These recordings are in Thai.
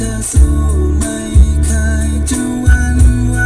เธอสู้ไม่เคยจะวันไหว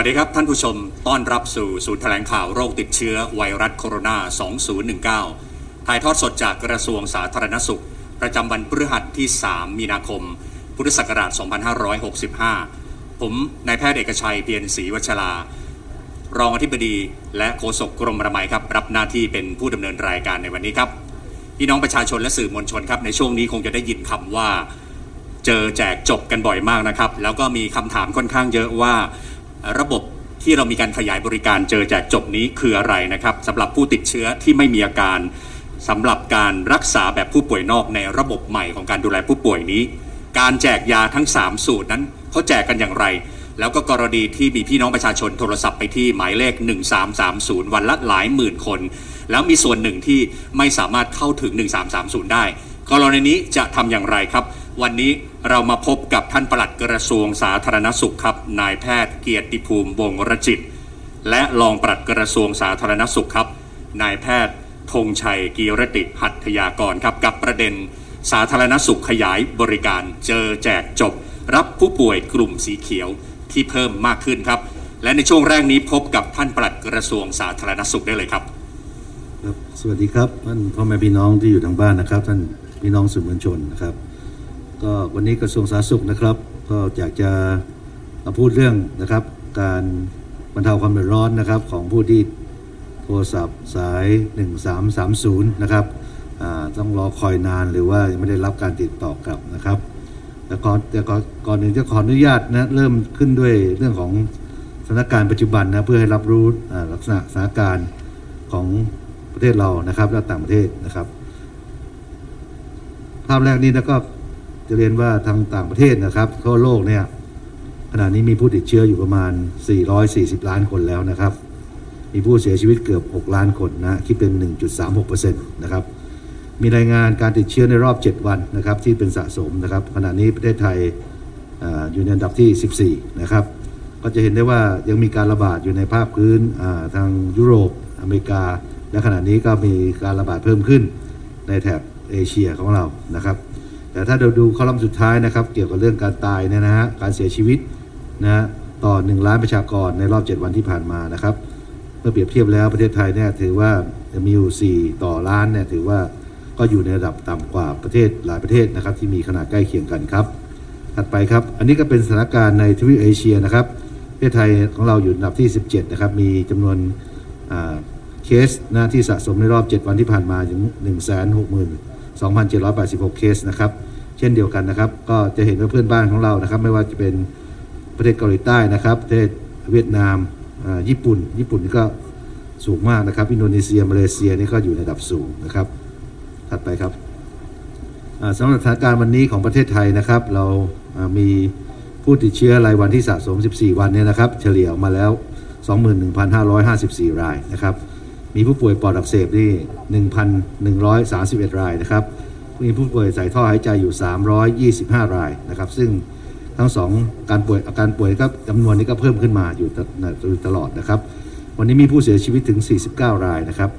วัสดีครับท่านผู้ชม ต้อนรับสู่ศูนย์แถลงข่าวโรคติดเชื้อไวรัสโคโรนา 2019 ถ่ายทอดสดจากกระทรวงสาธารณสุข ประจำวันพฤหัสที่ 3 มีนาคม พุทธศักราช 2565 ผมนายแพทย์เอกชัยเพียรศรีวัชรารองอธิบดีและโฆษกกรมอนามัยครับ รับหน้าที่เป็นผู้ดำเนินรายการในวันนี้ครับ พี่น้องประชาชนและสื่อมวลชนครับ ในช่วงนี้คงจะได้ยินคำว่า เจอแจกจบกันบ่อยมากนะครับ แล้วก็มีคำถามค่อนข้างเยอะว่า ระบบที่เรามีการขยายบริการเจอแจกจบนี้คืออะไรนะครับสำหรับผู้ติดเชื้อที่ไม่มีอาการสำหรับการรักษาแบบผู้ป่วยนอกในระบบใหม่ของการดูแลผู้ป่วยนี้ การแจกยาทั้ง 3 สูตรนั้นเขาแจกกันอย่างไร แล้วก็กรณีที่มีพี่น้องประชาชนโทรศัพท์ไปที่หมายเลข 1330 วันละหลายหมื่นคน แล้วมีส่วนหนึ่งที่ไม่สามารถเข้าถึง 1330 ได้ กรณีนี้จะทำอย่างไรครับ วันนี้ เรามาพบกับท่านปลัดกระทรวงสาธารณสุขครับ นายแพทย์เกียรติภูมิวงรจิต และรองปลัดกระทรวงสาธารณสุขครับ นายแพทย์ธงชัยกีรติหัตถยากรครับ กับประเด็นสาธารณสุขขยายบริการเจอแจกจบ รับผู้ป่วยกลุ่มสีเขียวที่เพิ่มมากขึ้นครับ และในช่วงแรกนี้พบกับท่านปลัดกระทรวงสาธารณสุขได้เลยครับครับสวัสดีครับท่านพ่อแม่พี่น้องที่อยู่ทางบ้านนะครับ ท่านพี่น้องสื่อมวลชนนะครับ ก็วันนี้กระทรวงสาธารณสุขนะครับ ก็อยากจะมาพูดเรื่องนะครับ การบรรเทาความเดือดร้อนนะครับของผู้ที่โทรศัพท์สาย 1330 นะครับต้องรอคอยนานหรือว่ายังไม่ได้รับการติดต่อกลับนะครับแต่ก่อนแต่ก่อนหนึ่งจะขออนุญาตนะเริ่มขึ้นด้วยเรื่องของสถานการณ์ปัจจุบันนะเพื่อให้รับรู้ลักษณะสถานการณ์ของประเทศเรานะครับและต่างประเทศนะครับ ภาพแรกนี้นะก็ จะเรียนว่าทางต่างประเทศนะครับทั่วโลกเนี่ยขณะนี้มีผู้ติดเชื้ออยู่ประมาณ 440 ล้านคนแล้วนะครับ มีผู้เสียชีวิตเกือบ 6 ล้านคนนะคิดเป็น 1.36%นะครับ มีรายงานการติดเชื้อในรอบ 7 วันนะครับที่เป็นสะสมนะครับ ขณะนี้ประเทศไทยออยู่ในอันดับที่ 14 นะครับ ก็จะเห็นได้ว่ายังมีการระบาดอยู่ในภาคพื้นทางยุโรปอเมริกา และขณะนี้ก็มีการระบาดเพิ่มขึ้นในแถบเอเชียของเรานะครับ แต่ถ้าเราดูคอลัมน์สุดท้ายนะครับ เกี่ยวกับเรื่องการตายเนี่ยนะฮะการเสียชีวิตนะฮะต่อ 1 ล้านประชากรในรอบ 7 วันที่ผ่านมานะครับเมื่อเปรียบเทียบแล้วประเทศไทยเนี่ยถือว่ามีอยู่4ต่อล้านเนี่ยถือว่าก็อยู่ในระดับต่ำกว่าประเทศหลายประเทศนะครับที่มีขนาดใกล้เคียงกันครับ ถัดไปครับ อันนี้ก็เป็นสถานการณ์ในทวีปเอเชียนะครับประเทศไทยของเราอยู่อันดับที่ 17 นะครับ มีจำนวนเคสนะที่สะสมในรอบ 7 วันที่ผ่านมาถึง 2,786 เคสนะครับ เช่นเดียวกันนะครับ ก็จะเห็นว่าเพื่อนบ้านของเรานะครับ ไม่ว่าจะเป็นประเทศเกาหลีใต้นะครับ ประเทศเวียดนามญี่ปุ่น ญี่ปุ่นนี่ก็สูงมากนะครับ อินโดนีเซีย มาเลเซียนี่ก็อยู่ในระดับสูงนะครับ ถัดไปครับสำหรับสถานการณ์วันนี้ของประเทศไทยนะครับ เราอ่ามีผู้ติดเชื้อรายวันที่สะสม 14 วันเนี่ยนะครับ เฉลี่ยออกมาแล้ว 21,554 รายนะครับ มีผู้ป่วยปอดอักเสบนี่1,131 รายนะครับ มีผู้ป่วยใส่ท่อหายใจอยู่ 325 รายนะครับ ซึ่งทั้งสองการป่วยอาการป่วยก็จำนวนนี้ก็เพิ่มขึ้นมาอยู่ตลอดนะครับ วันนี้มีผู้เสียชีวิตถึง 49 รายนะครับ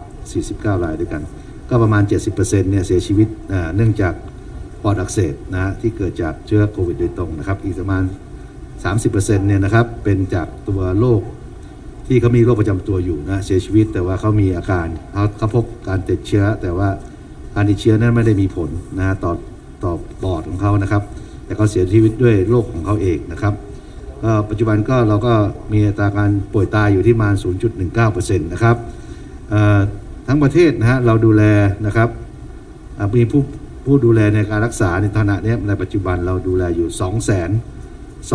49 รายด้วยกัน ก็ประมาณ 70%เนี่ยเสียชีวิตเนื่องจากปอดอักเสบนะฮะที่เกิดจากเชื้อโควิดโดยตรงนะครับ อีกประมาณ 30%เนี่ยนะครับเป็นจากตัวโรค ที่เขามีโรคประจำตัวอยู่นะเสียชีวิต แต่ว่าเขามีอาการเขาเขาพบการติดเชื้อ แต่ว่าการติดเชื้อนั้นไม่ได้มีผลนะต่อต่อปอดของเขานะครับ แต่เขาเสียชีวิตด้วยโรคของเขาเองนะครับก็ปัจจุบันก็เราก็มีอัตราการป่วยตายอยู่ที่ประมาณ 0.19%นะครับเอ่อทั้งประเทศนะฮะเราดูแลนะครับมีผู้ผู้ดูแลในการรักษาในฐานะเนี้ยในปัจจุบันเราดูแลอยู่ 2 2 3 4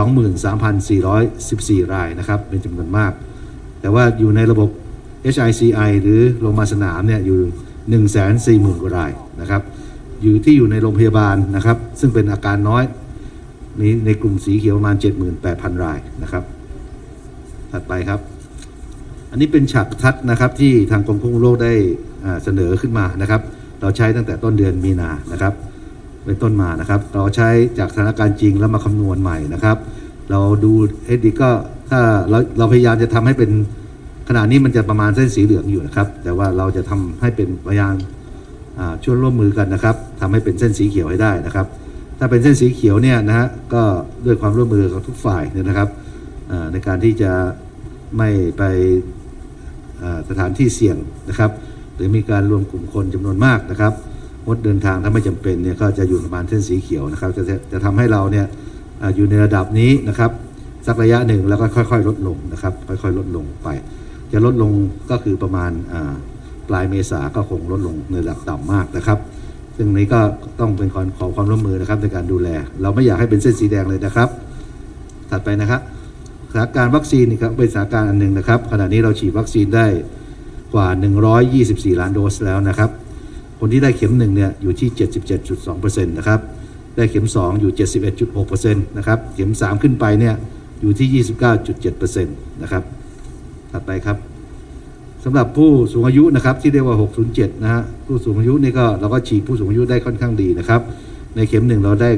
1 4 รายนะครับเป็นจำนวนมาก แต่ว่าอยู่ในระบบ HICI หรือโรงพยาบาลสนามเนี่ยอยู่ 1 4 0 0 0 0 กว่ารายนะครับ อยู่ที่อยู่ในโรงพยาบาลนะครับ ซึ่งเป็นอาการน้อยมีในกลุ่มสีเขียวประมาณ 78,000 รายนะครับ ถัดไปครับ อันนี้เป็นฉากทัดนะครับที่ทางกรมควบคุมโรคได้เสนอขึ้นมานะครับ เราใช้ตั้งแต่ต้นเดือนมีนานะครับ เป็นต้นมานะครับ เราใช้จากสถานการณ์จริงแล้วมาคำนวณใหม่นะครับ เราดูเอ็ดดีก็ ถ้าเราเราพยายามจะทำให้เป็นขณะนี้มันจะประมาณเส้นสีเหลืองอยู่นะครับ แต่ว่าเราจะทำให้เป็นพยายามช่วยร่วมมือกันนะครับทำให้เป็นเส้นสีเขียวให้ได้นะครับ ถ้าเป็นเส้นสีเขียวเนี่ยนะฮะก็ด้วยความร่วมมือของทุกฝ่ายเนี่ยนะครับในการที่จะไม่ไปสถานที่เสี่ยงนะครับ หรือมีการรวมกลุ่มคนจำนวนมากนะครับงดเดินทางถ้าไม่จำเป็นเนี่ยก็จะอยู่ประมาณเส้นสีเขียวนะครับ จะจะทำให้เราเนี่ยอยู่ในระดับนี้นะครับ สักระยะหนึ่งแล้วก็ค่อยๆ ลดลงนะครับ ค่อยๆ ลดลงไป จะลดลงก็คือประมาณปลายเมษาก็คงลดลงในระดับต่ำมากนะครับ ซึ่งนี้ก็ต้องเป็นขอขอความร่วมมือนะครับในการดูแล เราไม่อยากให้เป็นเส้นสีแดงเลยนะครับ ถัดไปนะครับสถานการณ์วัคซีนนะครับเป็นสถานการณ์อันหนึ่งนะครับ ขณะนี้เราฉีดวัคซีนได้กว่า 124 ล้านโดสแล้วนะครับ คนที่ได้เข็มหนึ่งเนี่ยอยู่ที่ 77.2%นะครับ ได้เข็ม 2 อยู่ 71.6%นะครับ เข็ม 3 ขึ้นไปเนี่ย อยู่ที่ 29.7%นะครับถัดไปครับสำหรับผู้สูงอายุนะครับที่เรียกว่า 607 นะฮะผู้สูงอายุนี่ก็เราก็ฉีดผู้สูงอายุได้ค่อนข้างดีนะครับ ในเข็ม 1 เราได้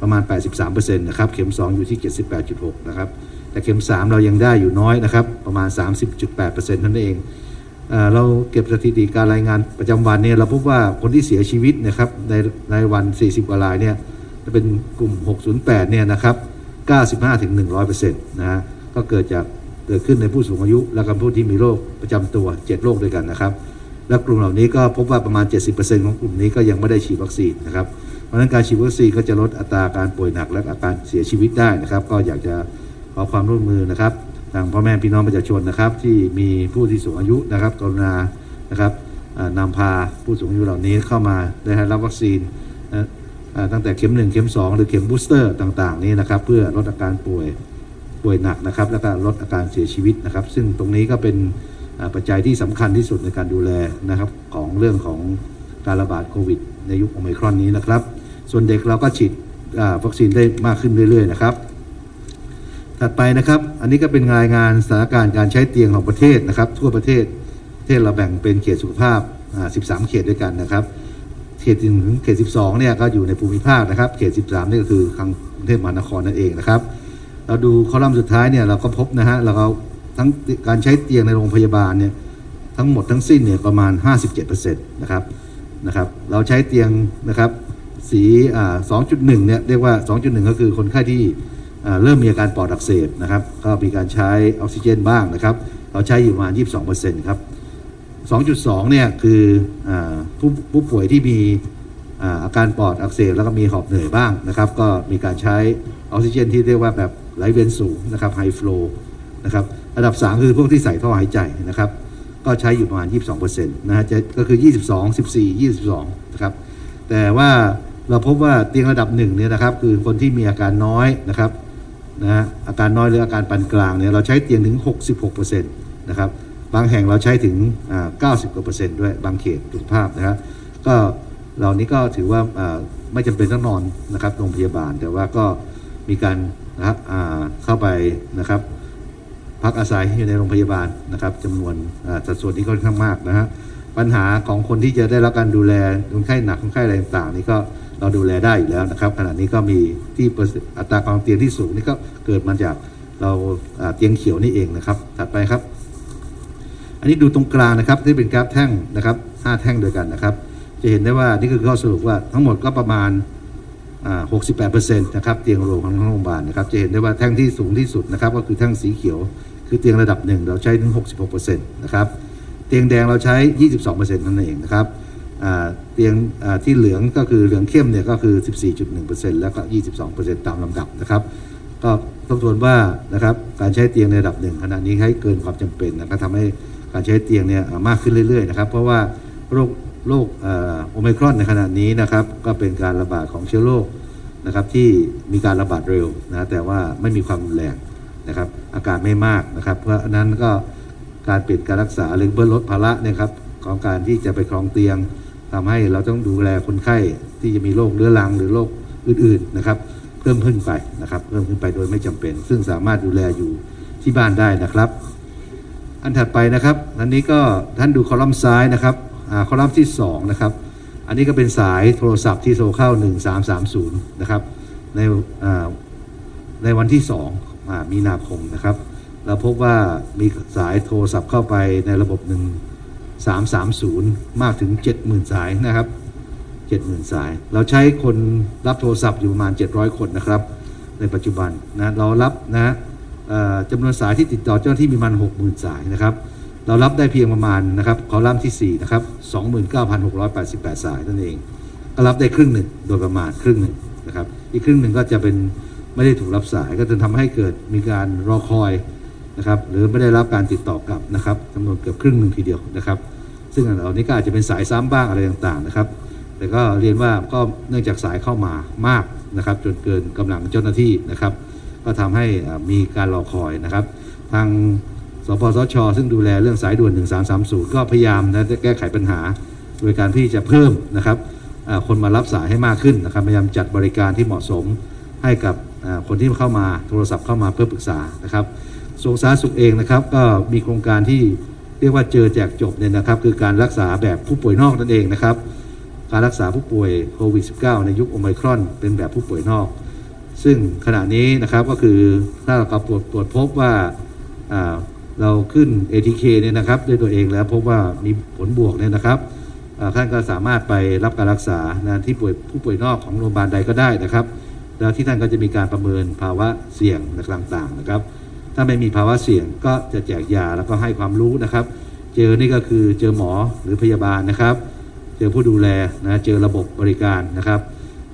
ประมาณ 83%นะครับ เข็ม 2 อยู่ที่ 78.6 นะครับ แต่เข็ม 3 เรายังได้อยู่น้อยนะครับ ประมาณ 30.8%เท่านั้นเองเอเราเก็บสถิติการรายงานประจำวันเนี่ยเราพบว่าคนที่เสียชีวิตนะครับในในวัน 40กว่ารายเนี่ยจะเป็นกลุ่ม 608 เนี่ยนะครับ 95-100%นะฮะก็เกิดจากเกิดขึ้นในผู้สูงอายุ และกับผู้ที่มีโรคประจำตัว 7 โรคด้วยกันนะครับ และกลุ่มเหล่านี้ก็พบว่าประมาณ 70%ของกลุ่มนี้ก็ยังไม่ได้ฉีดวัคซีนนะครับ เพราะฉะนั้นการฉีดวัคซีนก็จะลดอัตราการป่วยหนักและอาการเสียชีวิตได้นะครับ ก็อยากจะขอความร่วมมือนะครับ ทางพ่อแม่พี่น้องประชาชนนะครับ ที่มีผู้ที่สูงอายุนะครับ กรุณานะครับนำพาผู้สูงอายุเหล่านี้เข้ามาได้รับวัคซีน ตั้งแต่เข็ม 1 เข็ม 2 หรือเข็มบูสเตอร์ต่างๆนี้นะครับเพื่อลดอาการป่วยป่วยหนักนะครับแล้วก็ลดอาการเสียชีวิตนะครับ ซึ่งตรงนี้ก็เป็นปัจจัยที่สำคัญที่สุดในการดูแลนะครับของเรื่องของการระบาดโควิด ในยุคโอมครอนนี้นะครับ ส่วนเด็กเราก็ฉีดวัคซีนได้มากขึ้นเรื่อยๆนะครับ ถัดไปนะครับ อันนี้ก็เป็นรายงานสถานการณ์การใช้เตียงของประเทศนะครับ ทั่วประเทศประเทศเราแบ่งเป็นเขตสุขภาพ 13 เขตด้วยกันนะครับ เขตหนึ่งถึงเขต 12 เนี่ยก็อยู่ในภูมิภาคนะครับ เขต 13 นี่ก็คือทางกรุงเทพมหานครนั่นเองนะครับ เราดูคอลัมน์สุดท้ายเนี่ยเราก็พบนะฮะเราก็ทั้งการใช้เตียงในโรงพยาบาลเนี่ยทั้งหมดทั้งสิ้นเนี่ยประมาณ 57%นะครับนะครับ เราใช้เตียงนะครับสีอ่า2.1 เนี่ยเรียกว่า 2.1 ก็คือคนไข้ที่อ่าเริ่มมีอาการปอดอักเสบนะครับ ก็มีการใช้ออกซิเจนบ้างนะครับ เราใช้อยู่ประมาณ 22%ครับ 2.2 เนี่ยคืออผู้ผู้ป่วยที่มีอาการปอดอักเสบแล้วก็มีหอบเหนื่อยบ้างนะครับ ก็มีการใช้ออกซิเจนที่เรียกว่าแบบไหลเวียนสูงนะครับไฮฟลูนะครับระดับ 3 คือพวกที่ใส่ท่อหายใจนะครับ ก็ใช้อยู่ประมาณ 22%นะฮะจะก็คือ 22 14 22 นะครับ แต่ว่าเราพบว่าเตียงระดับหนึ่งเนี่ยนะครับ คือคนที่มีอาการน้อยนะครับนะฮะอาการน้อยหรืออาการปานกลางเนี่ยเราใช้เตียงถึง 66%นะครับ บางแห่งเราใช้ถึงอ่า90กว่าเปอร์เซ็นต์ด้วยบางเขตสุขภาพนะครับก็เหล่านี้ก็ถือว่าไม่จำเป็นต้องนอนนะครับโรงพยาบาล แต่ว่าก็มีการนะครับเข้าไปนะครับ พักอาศัยอยู่ในโรงพยาบาลนะครับจำนวนสัดส่วนที่ค่อนข้างมากนะฮะปัญหาของคนที่จะได้รับการดูแลคนไข้หนักคนไข้อะไรต่างๆนี่ก็เราดูแลได้อยู่แล้วนะครับ ขณะนี้ก็มีที่อัตราความเตียงที่สูงนี่ก็เกิดมาจากเราเตียงเขียวนี่เองนะครับ ถัดไปครับ อันนี้ดูตรงกลางนะครับที่เป็นกราฟแท่งนะครับห้าแท่งด้วยกันนะครับ จะเห็นได้ว่านี่คือข้อสรุปว่าทั้งหมดก็ประมาณอ่า68%นะครับเตียงรวมของทั้งโรงพยาบาลนะครับจะเห็นได้ว่าแท่งที่สูงที่สุดนะครับก็คือแท่งสีเขียว คือเตียงระดับหนึ่งเราใช้ถึง 66%นะครับเตียงแดงเราใช้ 22%นั่นเองนะครับเตียงที่เหลืองก็คือเหลืองเข้มเนี่ยก็คือ 14.1%แล้วก็ 22%ตามลำดับนะครับ ก็ทบทวนว่านะครับการใช้เตียงในระดับหนึ่งขณะนี้ให้เกินความจำเป็นนะครับทำให้ การใช้เตียงเนี่ยมากขึ้นเรื่อยๆนะครับ เพราะว่าโรคโรคเอ่อโอมครอนในขณะนี้นะครับก็เป็นการระบาดของเชื้อโรคนะครับที่มีการระบาดเร็วนะแต่ว่าไม่มีความรุนแรงนะครับอาการไม่มากนะครับ เพราะนั้นก็การเปลี่ยนการรักษาหรือเพื่อลดภาระนยครับของการที่จะไปครองเตียงทำให้เราต้องดูแลคนไข้ที่จะมีโรคเรื้อรังหรือโรคอื่นๆนะครับเพิ่มขึ้นไปนะครับเพิ่มขึ้นไปโดยไม่จำเป็น ซึ่งสามารถดูแลอยู่ที่บ้านได้นะครับ อันถัดไปนะครับอันนี้ก็ท่านดูคอลัมน์ซ้ายนะครับคอลัมน์ที่2นะครับอันนี้ก็เป็นสายโทรศัพท์ที่โทรเข้า 1330นะครับในในวันที่2อ่ามีนาคมนะครับเราพบว่ามีสายโทรศัพท์เข้าไปในระบบ 1330 มากถึง 70,000 สายนะครับ 70,000 สาย เราใช้คนรับโทรศัพท์อยู่ประมาณ 700 คนนะครับ ในปัจจุบันนะเรารับนะ จำนวนสายที่ติดต่อเจ้าหน้าที่มีประมาณ60,000 สายนะครับ เรารับได้เพียงประมาณนะครับคอลัมน์ที่ 4 นะครับ 29,688 สายนั่นเองก็รับได้ครึ่งหนึ่งโดยประมาณครึ่งหนึ่งนะครับ อีกครึ่งหนึ่งก็จะเป็นไม่ได้ถูกรับสายก็จะทำให้เกิดมีการรอคอยนะครับ หรือไม่ได้รับการติดต่อกลับนะครับจำนวนเกือบครึ่งหนึ่งทีเดียวนะครับ ซึ่งเหล่านี้ก็อาจจะเป็นสายซ้ำบ้างอะไรต่างๆนะครับ แต่ก็เรียนว่าก็เนื่องจากสายเข้ามามากนะครับ จนเกินกำลังเจ้าหน้าที่นะครับ ก็ทำให้มีการรอคอยนะครับ ทางสปสช ซึ่งดูแลเรื่องสายด่วน 1330 ก็พยายามนะจะแก้ไขปัญหา โดยการที่จะเพิ่มนะครับคนมารับสายให้มากขึ้นนะครับพยายามจัดบริการที่เหมาะสมให้กับคนที่เข้ามาโทรศัพท์เข้ามาเพื่อปรึกษานะครับกระทรวงสาธารณสุขเองนะครับ ก็มีโครงการที่เรียกว่าเจอแจกจบเนี่ยนะครับ คือการรักษาแบบผู้ป่วยนอกนั่นเองนะครับ การรักษาผู้ป่วยโควิด -19 ในยุคโอไมครอนเป็นแบบผู้ป่วยนอก ซึ่งขณะนี้นะครับก็คือถ้าเราตรวจตรวจพบว่าเราขึ้น ATK เนี่ยนะครับด้วยตัวเองแล้วพบว่ามีผลบวกเนี่ยนะครับท่านก็สามารถไปรับการรักษานะที่ป่วยผู้ป่วยนอกของโรงพยาบาลใดก็ได้นะครับ แล้วที่ท่านก็จะมีการประเมินภาวะเสี่ยงต่างๆนะครับ ถ้าไม่มีภาวะเสี่ยงก็จะแจกยาแล้วก็ให้ความรู้นะครับ เจอนี่ก็คือเจอหมอหรือพยาบาลนะครับ เจอผู้ดูแลนะเจอระบบบริการนะครับ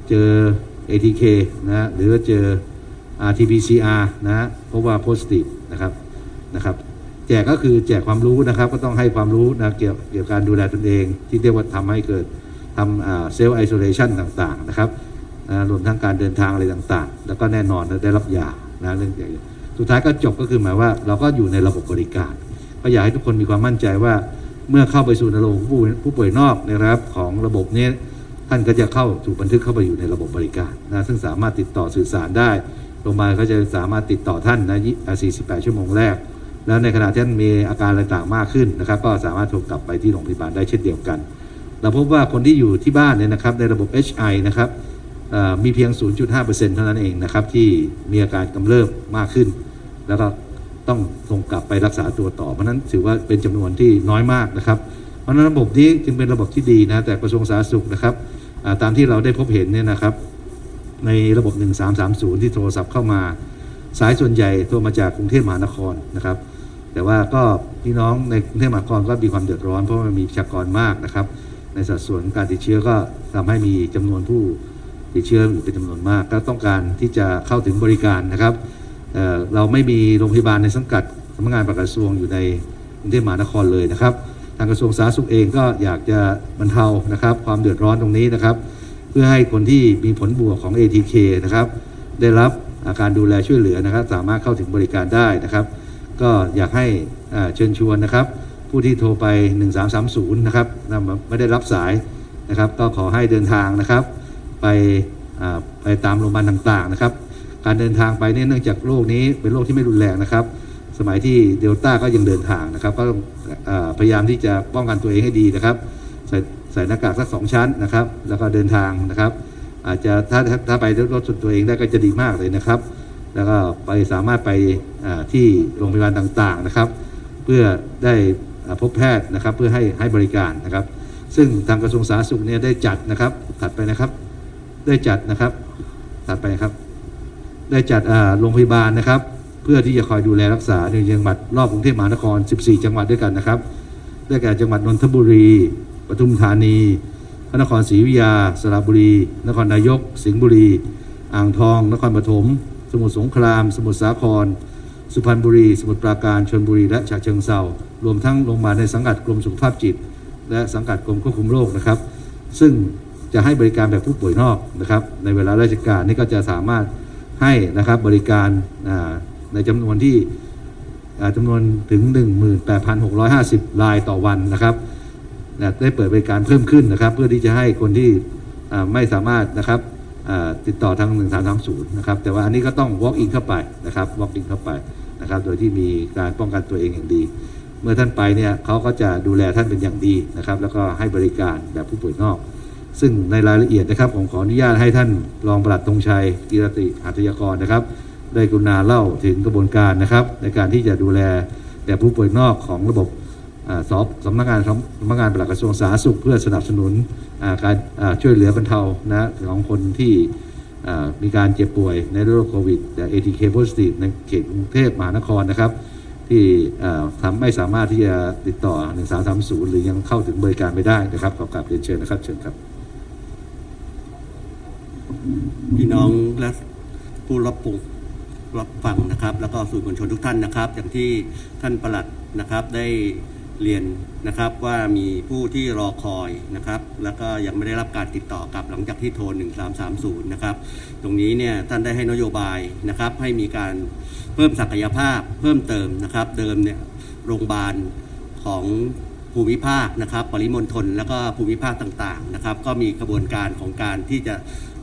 เจอ ATK นะหรือว่าเจอ RT-PCR นะเพราะว่า positive นะครับนะครับ แจกก็คือแจกความรู้นะครับ ก็ต้องให้ความรู้นะเกี่ยวเกี่ยวกับการดูแลตนเอง ที่เรียกว่าทำให้เกิดทำเซลล์ไอโซเลชันต่างๆนะครับรวมทั้งการเดินทางอะไรต่างๆ แล้วก็แน่นอนนะได้รับยานะเรื่องอย่างสุดท้ายก็จบก็คือหมายว่าเราก็อยู่ในระบบบริการ ก็อยากให้ทุกคนมีความมั่นใจว่าเมื่อเข้าไปสู่ในระบบผู้ผู้ป่วยนอกนะครับของระบบนี้ ท่านก็จะเข้าถูกบันทึกเข้าไปอยู่ในระบบบริการนะซึ่งสามารถติดต่อสื่อสารได้โรงพยาบาลก็จะสามารถติดต่อท่านนะยี่48 ชั่วโมงแรก แล้วในขณะที่ท่านมีอาการอะไรต่างมากขึ้นนะครับ ก็สามารถโทรกลับไปที่โรงพยาบาลได้เช่นเดียวกัน เราพบว่าคนที่อยู่ที่บ้านเนี่ยนะครับในระบบ HI นะครับมีเพียง 0.5%เท่านั้นเองนะครับที่มีอาการกำเริบมากขึ้น แล้วก็ต้องส่งกลับไปรักษาตัวต่อ เพราะนั้นถือว่าเป็นจำนวนที่น้อยมากนะครับ เพราะนั้นระบบนี้จึงเป็นระบบที่ดีนะ แต่กระทรวงสาธารณสุขนะครับ ตามที่เราได้พบเห็นเนี่ยนะครับ ในระบบ 1330 ที่โทรศัพท์เข้ามา สายส่วนใหญ่โทรมาจากกรุงเทพมหานครนะครับ แต่ว่าก็พี่น้องในกรุงเทพมหานครก็มีความเดือดร้อนเพราะมันมีประชากรมากนะครับ ในสัดส่วนการติดเชื้อก็ทำให้มีจำนวนผู้ติดเชื้ออยู่เป็นจำนวนมาก ก็ต้องการที่จะเข้าถึงบริการนะครับเเราไม่มีโรงพยาบาลในสังกัดสำนักงานปลัดกระทรวงอยู่ในกรุงเทพมหานครเลยนะครับางกระทรวงสาธารณสุขเองก็อยากจะบรรเทานะครับ ความเดือดร้อนตรงนี้นะครับ เพื่อให้คนที่มีผลบวกของ ATK นะครับ ได้รับอาการดูแลช่วยเหลือนะครับ สามารถเข้าถึงบริการได้นะครับ ก็อยากให้เชิญชวนนะครับ ผู้ที่โทรไป 1330 นะครับไม่ได้รับสายนะครับ ก็ขอให้เดินทางนะครับ ไปไปตามโรงพยาบาลต่างๆนะครับ การเดินทางไปเนี่ยเนื่องจากโรคนี้เป็นโรคที่ไม่รุนแรงนะครับ สมัยที่เดลต้าก็ยังเดินทางนะครับ ก็ต้องพยายามที่จะป้องกันตัวเองให้ดีนะครับ ใส่ใส่หน้ากากสักสองชั้นนะครับ แล้วก็เดินทางนะครับ อาจจะถ้าถ้าถาไปรถส่วนตัวเองได้ก็จะดีมากเลยนะครับ แล้วก็ไปสามารถไปที่โรงพยาบาลต่างๆนะครับ เพื่อได้พบแพทย์นะครับเพื่อให้ให้บริการนะครับ ซึ่งทางกระทรวงสาธารณสุขเนี่ยได้จัดนะครับ ถัดไปนะครับได้จัดนะครับ ถัดไปครับ ได้จัดโรงพยาบาลนะครับ เพื่อที่จะคอยดูแลรักษาในจังหวัดรอบกรุงเทพมหานคร 14 จังหวัดด้วยกันนะครับ ได้แก่จังหวัดนนทบุรี ปทุมธานี พระนครศรีอยุธยา สระบุรี นครนายก สิงห์บุรี อ่างทอง นครปฐม สมุทรสงคราม สมุทรสาคร สุพรรณบุรี สมุทรปราการ ชลบุรี และฉะเชิงเทรารวมทั้งโรงพยาบาลในสังกัดกรมสุขภาพจิต และสังกัดกรมควบคุมโรคนะครับ ซึ่งจะให้บริการแบบผู้ป่วยนอกนะครับ ในเวลาราชการนี่ก็จะสามารถให้นะครับบริการอ่า ในจำนวนที่อ่าจำนวนถึง 18,650 รายต่อวันนะครับได้เปิดบริการเพิ่มขึ้นนะครับ เพื่อที่จะให้คนที่ไม่สามารถนะครับติดต่อทาง 1330 นะครับ แต่ว่าอันนี้ก็ต้อง walk in เข้าไปนะครับ walk in เข้าไปนะครับ โดยที่มีการป้องกันตัวเองอย่างดี เมื่อท่านไปเนี่ยเขาก็จะดูแลท่านเป็นอย่างดีนะครับ แล้วก็ให้บริการแบบผู้ป่วยนอก ซึ่งในรายละเอียดนะครับผมขออนุญาตให้ท่านรองปลัดธงชัยกีรติหัตยากรนะครับ ได้กรุณาเล่าถึงกระบวนการนะครับ ในการที่จะดูแลแต่ผู้ป่วยนอกของระบบอสอบสำนักงานสำนักงานปลัดกระทรวงสาธารณสุข เพื่อสนับสนุนการช่วยเหลือบรรเทานะของคนที่มีการเจ็บป่วยในโรคโควิดแต่ ATK positive ในเขตกรุงเทพมหานครนะครับ ที่ทำไม่สามารถที่จะติดต่อ 1330 หรือยังเข้าถึงบริการไม่ได้นะครับขอกราบเรียนเชิญนะครับเชิญครับ พี่น้องและผู้รับปรุง รับฟังนะครับ แล้วก็สื่อมวลชนทุกท่านนะครับ อย่างที่ท่านประหลัดนะครับได้เรียนนะครับว่ามีผู้ที่รอคอยนะครับ แล้วก็ยังไม่ได้รับการติดต่อกลับหลังจากที่โทร 1330 นะครับ ตรงนี้เนี่ยท่านได้ให้นโยบายนะครับให้มีการเพิ่มศักยภาพเพิ่มเติมนะครับ เดิมเนี่ยโรงพยาบาลของภูมิภาคนะครับ ปริมณฑลแล้วก็ภูมิภาคต่างๆนะครับ ก็มีกระบวนการของการที่จะ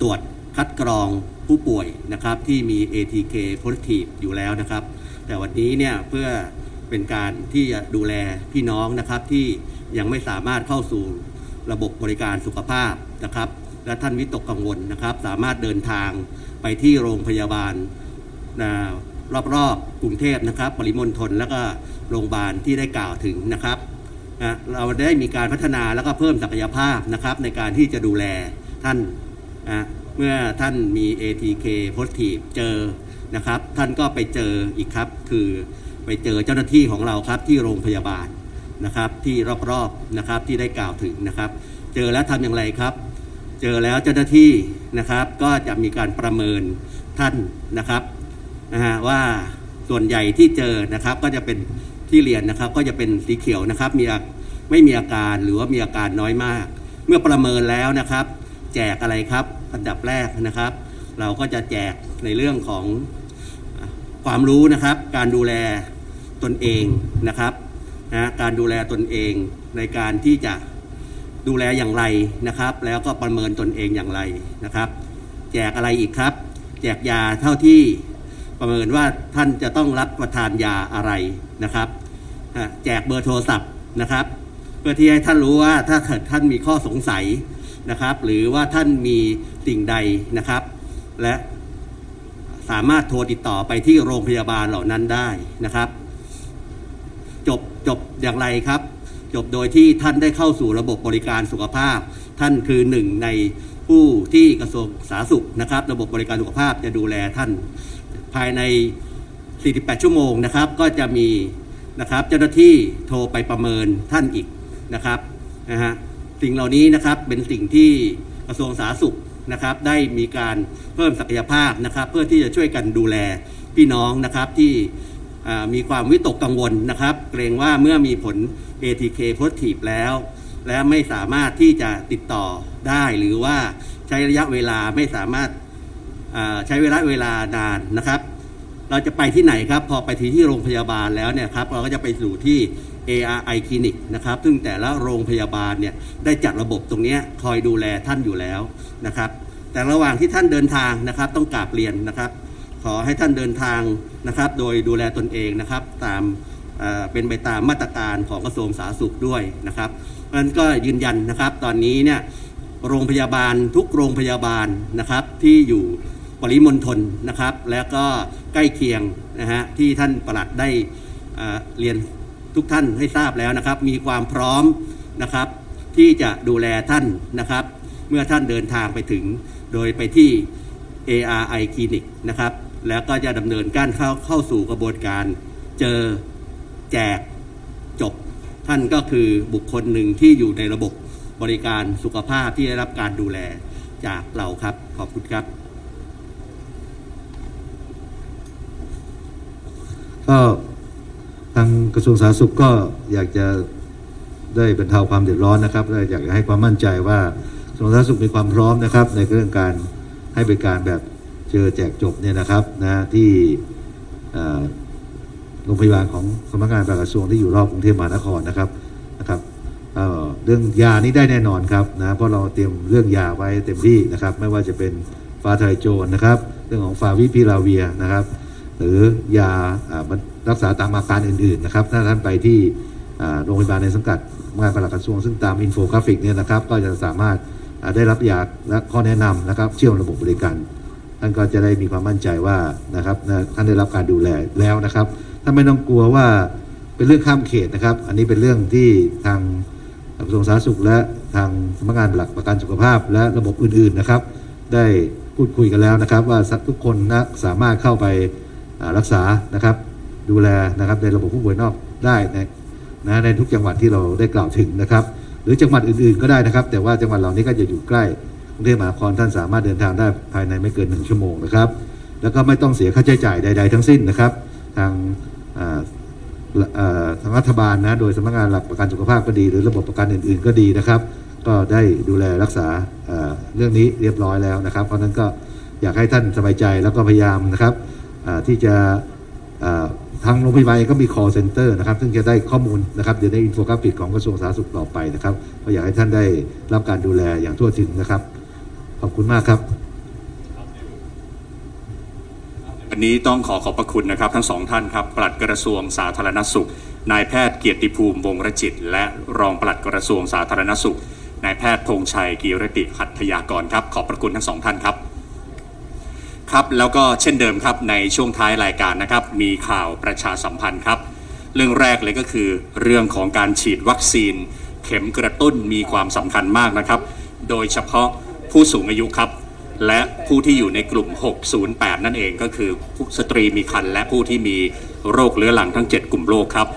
ตรวจ คัดกรองผู้ป่วยนะครับที่มี ATK positive อยู่แล้วนะครับ แต่วันนี้เนี่ยเพื่อเป็นการที่จะดูแลพี่น้องนะครับที่ยังไม่สามารถเข้าสู่ระบบบริการสุขภาพนะครับ และท่านวิตกกังวลนะครับ สามารถเดินทางไปที่โรงพยาบาลนะรอบๆกรุงเทพนะครับ ปริมณฑลแล้วก็โรงพยาบาลที่ได้กล่าวถึงนะครับนะเราได้มีการพัฒนาแล้วก็เพิ่มศักยภาพนะครับในการที่จะดูแลท่านนะ เมื่อท่านมี ATK positive เจอนะครับ ท่านก็ไปเจออีกครับ คือไปเจอเจ้าหน้าที่ของเราครับที่โรงพยาบาลนะครับที่รอบๆนะครับที่ได้กล่าวถึงนะครับ เจอแล้วทำอย่างไรครับ เจอแล้วเจ้าหน้าที่นะครับ ก็จะมีการประเมินท่านนะครับนะฮะว่าส่วนใหญ่ที่เจอนะครับก็จะเป็นที่เรียนนะครับก็จะเป็นสีเขียวนะครับมีอาไม่มีอาการหรือว่ามีอาการน้อยมาก เมื่อประเมินแล้วนะครับ แจกอะไรครับ อันดับแรกนะครับ เราก็จะแจกในเรื่องของความรู้นะครับ การดูแลตนเองนะครับนะการดูแลตนเองในการที่จะดูแลอย่างไรนะครับ แล้วก็ประเมินตนเองอย่างไรนะครับ แจกอะไรอีกครับ แจกยาเท่าที่ประเมินว่าท่านจะต้องรับประทานยาอะไรนะครับแจกเบอร์โทรศัพท์นะครับ เพื่อที่ให้ท่านรู้ว่าถ้าเกิดท่านมีข้อสงสัย นะครับ หรือว่าท่านมีสิ่งใดนะครับ และสามารถโทรติดต่อไปที่โรงพยาบาลเหล่านั้นได้นะครับ จบจบอย่างไรครับ จบโดยที่ท่านได้เข้าสู่ระบบบริการสุขภาพ ท่านคือหนึ่งในผู้ที่กระทรวงสาธารณสุขนะครับ ระบบบริการสุขภาพจะดูแลท่าน ภายใน 48 ชั่วโมงนะครับ ก็จะมีนะครับเจ้าหน้าที่โทรไปประเมินท่านอีกนะครับนะฮะ สิ่งเหล่านี้นะครับเป็นสิ่งที่กระทรวงสาธารณสุขนะครับ ได้มีการเพิ่มศักยภาพนะครับ เพื่อที่จะช่วยกันดูแลพี่น้องนะครับที่มีความวิตกกังวลนะครับ เกรงว่าเมื่อมีผล ATK positive แล้ว และไม่สามารถที่จะติดต่อได้หรือว่าใช้ระยะเวลาไม่สามารถาใช้เวลาเวลานานนะครับ เราจะไปที่ไหนครับ พอไปที่ที่โรงพยาบาลแล้วเนี่ยครับ เราก็จะไปสู่ที่ ARI Clinic นะครับซึ่งแต่ละโรงพยาบาลเนี่ยได้จัดระบบตรงนี้คอยดูแลท่านอยู่แล้วนะครับ แต่ระหว่างที่ท่านเดินทางนะครับต้องกราบเรียนนะครับ ขอให้ท่านเดินทางนะครับ โดยดูแลตนเองนะครับ ตามเป็นไปตามมาตรการของกระทรวงสาธารณสุขด้วยนะครับฉะนั้นก็ยืนยันนะครับ ตอนนี้เนี่ยโรงพยาบาลทุกโรงพยาบาลนะครับที่อยู่ปริมณฑลนะครับ แล้วก็ใกล้เคียงนะฮะที่ท่านประหลัดได้เรียน ทุกท่านให้ทราบแล้วนะครับ มีความพร้อมนะครับ ที่จะดูแลท่านนะครับ เมื่อท่านเดินทางไปถึง โดยไปที่ ARI Clinic นะครับ แล้วก็จะดำเนินการเข้าเข้าสู่กระบวนการเจอแจกจบ ท่านก็คือบุคคลหนึ่งที่อยู่ในระบบบริการสุขภาพที่ได้รับการดูแลจากเราครับ ขอบคุณครับ ก็ ทางกระทรวงสาธารณสุขก็อยากจะได้บรรเทาความเดือดร้อนนะครับและอยากจะให้ความมั่นใจว่ากระทรวงสาธารณสุขมีความพร้อมนะครับ ในเรื่องการให้บริการแบบเจอแจกจบเนี่ยนะครับนะที่โรงพยาบาลของสำนักงานปลัดกระทรวงที่อยู่รอบกรุงเทพมหานครนะครับนะครับเเรื่องยานี้ได้แน่นอนครับนะเพราะเราเตรียมเรื่องยาไว้เต็มที่นะครับ ไม่ว่าจะเป็นฟาไทรโจนนะครับ เรื่องของฟาวิพิลาเวียนะครับ หรือยาอ่ามัน รักษาตามอาการอื่นๆนะครับถ้าท่านไปที่โรงพยาบาลในสังกัดงานปลัดกระทรวงซึ่งตามอินโฟกราฟิกเนี่ยนะครับ ก็จะสามารถได้รับยาและข้อแนะนำนะครับ เชื่อมระบบบริการท่านก็จะได้มีความมั่นใจว่านะครับท่านได้รับการดูแลแล้วนะครับท่านไม่ต้องกลัวว่าเป็นเรื่องข้ามเขตนะครับ อันนี้เป็นเรื่องที่ทางกระทรวงสาธารณสุข และทางสำนักงานหลักประกันสุขภาพ และระบบอื่นๆนะครับ ได้พูดคุยกันแล้วนะครับ ว่าทุกคนนะสามารถเข้าไปรักษานะครับ ดูแลนะครับในระบบผู้ป่วยนอกได้ในนะในทุกจังหวัดที่เราได้กล่าวถึงนะครับ หรือจังหวัดอื่นๆก็ได้นะครับ แต่ว่าจังหวัดเหล่านี้ก็จะอยู่ใกล้กรุงเทพมหานครท่านสามารถเดินทางได้ภายในไม่เกินหนึ่งชั่วโมงนะครับ แล้วก็ไม่ต้องเสียค่าใช้จ่ายใด ๆ ทั้งสิ้นนะครับ ทางอ่าเอ่อทางรัฐบาลนะโดยสำนักงานหลักประกันสุขภาพก็ดี หรือระบบประกันอื่น ๆ ก็ดีนะครับ ก็ได้ดูแลรักษาเอ่อเรื่องนี้เรียบร้อยแล้วนะครับ เพราะฉะนั้นก็อยากให้ท่านสบายใจแล้วก็พยายามนะครับอ่าที่จะอ่า ทางโรงพยาบาลก็มี call center นะครับ ซึ่งจะได้ข้อมูลนะครับเดี๋ยวในอินโฟกราฟิกของกระทรวงสาธารณสุขต่อไปนะครับก็อยากให้ท่านได้รับการดูแลอย่างทั่วถึงนะครับ ขอบคุณมากครับ วันนี้ต้องขอขอบพระคุณนะครับ ทั้งสองท่านครับปลัดกระทรวงสาธารณสุข นายแพทย์เกียรติภูมิวงศรจิต และรองปลัดกระทรวงสาธารณสุข นายแพทย์ธงชัยกีรติหัตถยากรครับ ขอบพระคุณทั้งสองท่านครับ ครับ แล้วก็เช่นเดิมครับในช่วงท้ายรายการนะครับ มีข่าวประชาสัมพันธ์ครับ เรื่องแรกเลยก็คือเรื่องของการฉีดวัคซีน เข็มกระตุ้นมีความสำคัญมากนะครับ โดยเฉพาะผู้สูงอายุครับ และผู้ที่อยู่ในกลุ่ม 608 นั่นเองก็คือผู้สตรีมีครรภ์และผู้ที่มีโรคเรื้อรังทั้ง 7 กลุ่มโรคครับ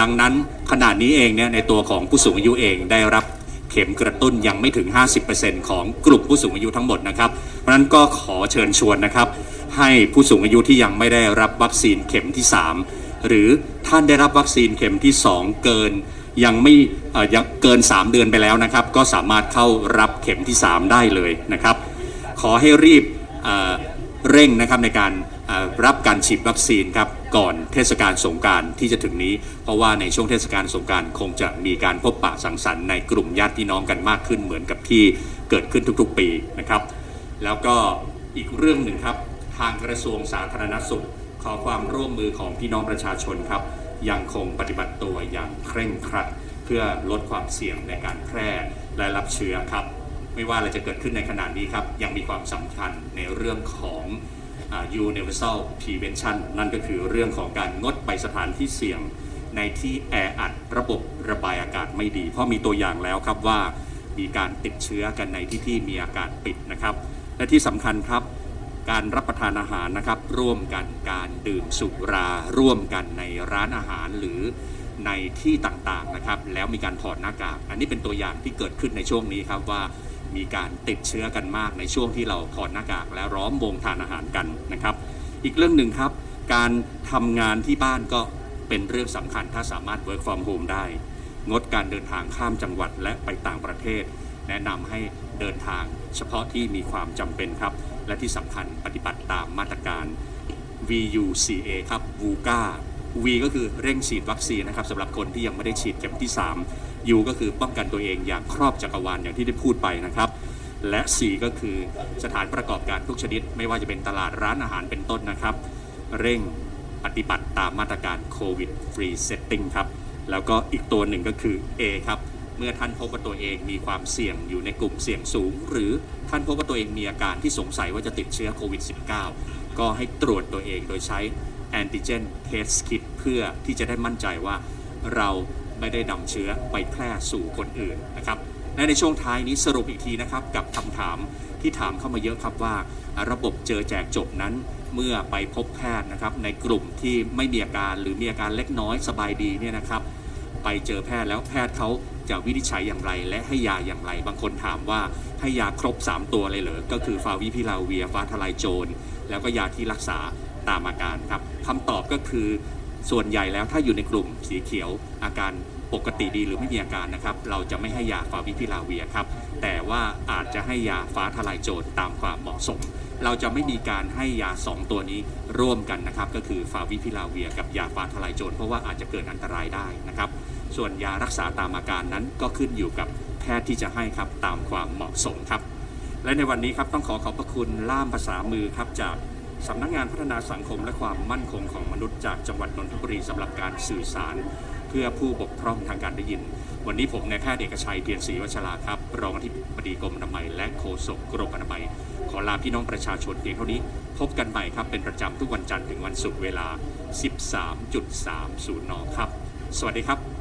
ดังนั้นขณะนี้เองเนี่ยในตัวของผู้สูงอายุเองได้รับ เข็มกระตุ้นยังไม่ถึง 50%ของกลุ่มผู้สูงอายุทั้งหมดนะครับ เพราะนั้นก็ขอเชิญชวนนะครับ ให้ผู้สูงอายุที่ยังไม่ได้รับวัคซีนเข็มที่ 3 หรือท่านได้รับวัคซีนเข็มที่ 2 เกินยังไม่อ่อยังเกิน 3 เดือนไปแล้วนะครับ ก็สามารถเข้ารับเข็มที่ 3 ได้เลยนะครับ ขอให้รีบเร่งนะครับในการ รับการฉีดวัคซีนครับก่อนเทศกาลสงการที่จะถึงนี้ เพราะว่าในช่วงเทศกาลสงการคงจะมีการพบปะสังสรรค์ในกลุ่มญาติพี่น้องกันมากขึ้นเหมือนกับที่เกิดขึ้นทุกๆปีนะครับ แล้วก็อีกเรื่องหนึ่งครับทางกระทรวงสาธารณสุข ขอความร่วมมือของพี่น้องประชาชนครับ ยังคงปฏิบัติตัวอย่างเคร่งครัด เพื่อลดความเสี่ยงในการแพร่และรับเชื้อครับ ไม่ว่าอะไรจะเกิดขึ้นในขณะนี้ครับยังมีความสำคัญในเรื่องของ universal prevention นั่นก็คือเรื่องของการงดไปสถานที่เสี่ยงในที่แออัดระบบระบายอากาศไม่ดี เพราะมีตัวอย่างแล้วครับว่ามีการติดเชื้อกันในที่ที่มีอากาศปิดนะครับ และที่สำคัญครับการรับประทานอาหารนะครับ ร่วมกันการดื่มสุรา ร่วมกันในร้านอาหารหรือในที่ต่างๆนะครับ แล้วมีการถอดหน้ากาก อันนี้เป็นตัวอย่างที่เกิดขึ้นในช่วงนี้ครับว่า มีการติดเชื้อกันมากในช่วงที่เราถอดหน้ากากและล้อมวงทานอาหารกันนะครับ อีกเรื่องหนึ่งครับ การทำงานที่บ้านก็เป็นเรื่องสำคัญถ้าสามารถ work from home ได้ งดการเดินทางข้ามจังหวัดและไปต่างประเทศ แนะนำให้เดินทางเฉพาะที่มีความจำเป็นครับ และที่สำคัญปฏิบัติตามมาตรการ VUCA ครับ VUCA V ก็คือเร่งฉีดวัคซีนนะครับสำหรับคนที่ยังไม่ได้ฉีดเข็มที่ 3 U ก็คือป้องกันตัวเองอย่างครอบจักรวาลอย่างที่ได้พูดไปนะครับ และ C ก็คือสถานประกอบการทุกชนิด ไม่ว่าจะเป็นตลาดร้านอาหารเป็นต้นนะครับ เร่งปฏิบัติตามมาตรการโควิดฟรีเซตติ้งครับ แล้วก็อีกตัวหนึ่งก็คือ A ครับเมื่อท่านพบว่าตัวเองมีความเสี่ยงอยู่ในกลุ่มเสี่ยงสูง หรือท่านพบว่าตัวเองมีอาการที่สงสัยว่าจะติดเชื้อโควิด -19 ก็ให้ตรวจตัวเองโดยใช้แอนติเจนเทสคิดเพื่อที่จะได้มั่นใจว่าเรา ไม่ได้นำเชื้อไปแพร่สู่คนอื่นนะครับและในช่วงท้ายนี้สรุปอีกทีนะครับกับคำถามที่ถามเข้ามาเยอะครับว่า ระบบเจอแจกจบนั้นเมื่อไปพบแพทย์นะครับในกลุ่มที่ไม่มีอาการหรือมีอาการเล็กน้อยสบายดีเนี่ยนะครับ ไปเจอแพทย์แล้วแพทย์เขาจะวินิจฉัยอย่างไร และให้ยาอย่างไร บางคนถามว่าให้ยาครบ 3 ตัวเลยเหรอ ก็คือฟาวิพิลาเวียฟาทลายโจร แล้วก็ยาที่รักษาตามอาการครับคำตอบก็คือ ส่วนใหญ่แล้วถ้าอยู่ในกลุ่มสีเขียวอาการปกติดีหรือไม่มีอาการนะครับ เราจะไม่ให้ยาฟาวิพิลาเวียครับ แต่ว่าอาจจะให้ยาฟ้าทลายโจรตามความเหมาะสม เราจะไม่มีการให้ยา 2 ตัวนี้ร่วมกันนะครับ ก็คือฟาวิพิลาเวีย กับยาฟ้าทลายโจรเพราะว่าอาจจะเกิดอันตรายได้นะครับ ส่วนยารักษาตามอาการนั้นก็ขึ้นอยู่กับแพทย์ที่จะให้ครับตามความเหมาะสมครับ และในวันนี้ครับต้องขอขอบพระคุณล่ามภาษามือครับจาก สำนักงานพัฒนาสังคมและความมั่นคงของมนุษย์จากจังหวัดนนทบุรีสำหรับการสื่อสาร เพื่อผู้บกพร่องทางการได้ยิน วันนี้ผมนายแพทย์เอกชัยเพียรศรีวัชราครับ รองอธิบดีกรมอนามัยและโฆษกกรมอนามัย ขอลาพี่น้องประชาชนเพียงเท่านี้ พบกันใหม่ครับเป็นประจำทุกวันจันทร์ถึงวันศุกร์เวลา 13.30 น ครับ สวัสดีครับ